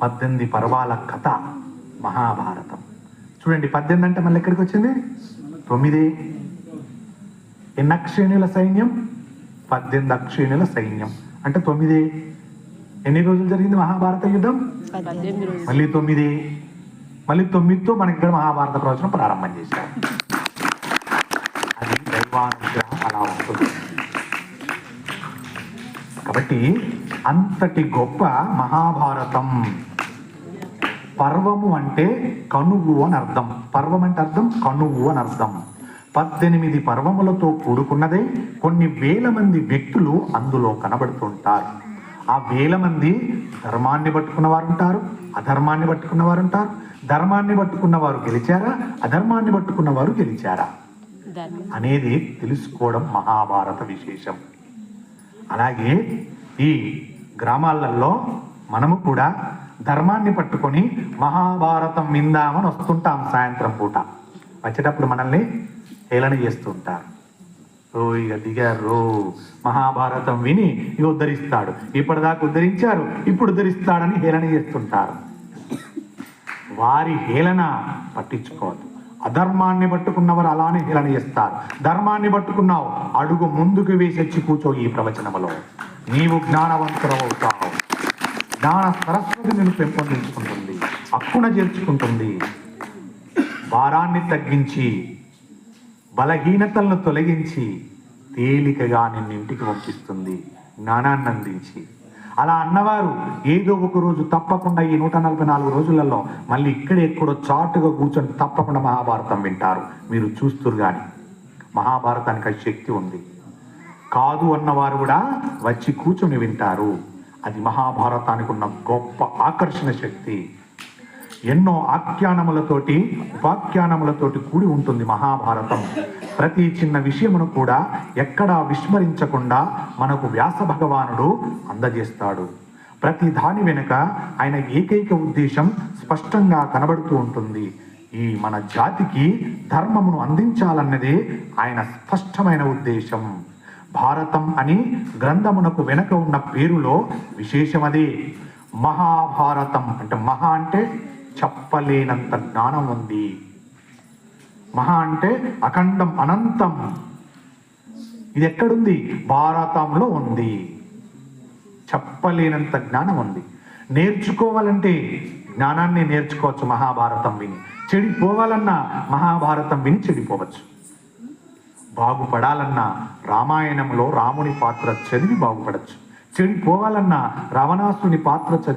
పద్దెనిమిది పర్వాల కథ మహాభారతం. చూడండి పద్దెనిమిది అంటే మళ్ళీ ఎక్కడికి వచ్చింది? తొమ్మిది. ఎన్ని అక్షేణుల సైన్యం? పద్దెనిమిది అక్షేణుల సైన్యం. అంటే తొమ్మిది. ఎన్ని రోజులు జరిగింది మహాభారత యుద్ధం? మళ్ళీ తొమ్మిది. మళ్ళీ తొమ్మిదితో మనకి ఇక్కడ మహాభారత ప్రవచనం ప్రారంభం చేశారు. అది దైవానుగ్రహం అలా ఉంటుంది. కాబట్టి అంతటి గొప్ప మహాభారతం. పర్వము అంటే కనువు అని అర్థం. పర్వం అంటే అర్థం కనువు అని అర్థం. పద్దెనిమిది పర్వములతో కూడుకున్నదే కొన్ని వేల మంది వ్యక్తులు అందులో కనబడుతుంటారు. ఆ వేల మంది ధర్మాన్ని పట్టుకున్న వారు ఉంటారు అధర్మాన్ని పట్టుకున్న వారు ఉంటారు ధర్మాన్ని పట్టుకున్న వారు గెలిచారా అధర్మాన్ని పట్టుకున్న వారు గెలిచారా? అనేది తెలుసుకోవడం మహాభారత విశేషం. అలాగే ఈ గ్రామాలలో మనము కూడా ధర్మాన్ని పట్టుకొని మహాభారతం విందామని వస్తుంటాం సాయంత్రం పూట. వచ్చేటప్పుడు మనల్ని హేళన చేస్తుంటారు ఓ ఇక దిగారు. మహాభారతం విని ఇక ఉద్ధరిస్తాడు. ఇప్పటిదాకా ఉద్ధరించారు ఇప్పుడు ఉద్ధరిస్తాడని హేళన చేస్తుంటారు. వారి హేళన పట్టించుకోవద్దు. అధర్మాన్ని పట్టుకున్నవారు అలానే హేళన చేస్తారు. ధర్మాన్ని పట్టుకున్నావు అడుగు ముందుకు వేసొచ్చి కూర్చో ఈ ప్రవచనములో. నీవు జ్ఞానవంతురవుతావు జ్ఞాన సరస్వతి నేను పెంపొందించుకుంటుంది. అక్కున చేర్చుకుంటుంది. భారాన్ని తగ్గించి బలహీనతలను తొలగించి తేలికగా నిన్నింటికి పంపిస్తుంది జ్ఞానాన్ని అందించి. అలా అన్నవారు ఏదో ఒక రోజు తప్పకుండా ఈ నూట నలభై నాలుగు రోజులలో మళ్ళీ ఇక్కడే ఎక్కడో చాటుగా కూర్చొని తప్పకుండా మహాభారతం వింటారు. మీరు చూస్తురు కానీ మహాభారతానికి శక్తి ఉంది. కాదు అన్నవారు కూడా వచ్చి కూర్చుని వింటారు. అది మహాభారతానికి ఉన్న గొప్ప ఆకర్షణ శక్తి. ఎన్నో ఆఖ్యానములతోటి ఉపాఖ్యానములతోటి కూడి ఉంటుంది మహాభారతం. ప్రతి చిన్న విషయమును కూడా ఎక్కడా విస్మరించకుండా మనకు వ్యాస భగవానుడు అందజేస్తాడు. ప్రతి దాని వెనుక ఆయన ఏకైక ఉద్దేశం స్పష్టంగా కనబడుతూ ఉంటుంది. ఈ మన జాతికి ధర్మమును అందించాలన్నదే ఆయన స్పష్టమైన ఉద్దేశం. భారతం అని గ్రంథమునకు వెనక ఉన్న పేరులో విశేషమదే. మహాభారతం అంటే మహా అంటే చెప్పలేనంత జ్ఞానం ఉంది. మహా అంటే అఖండం అనంతం. ఇది ఎక్కడుంది? భారతంలో ఉంది. చెప్పలేనంత జ్ఞానం ఉంది. నేర్చుకోవాలంటే జ్ఞానాన్ని నేర్చుకోవచ్చు మహాభారతం విని. చెడిపోవాలన్నా మహాభారతం విని చెడిపోవచ్చు. బాగుపడాలన్నా రామాయణంలో రాముని పాత్ర చదివి బాగుపడచ్చు. చెడిపోవాలన్నా రావణాసుని పాత్ర చదివి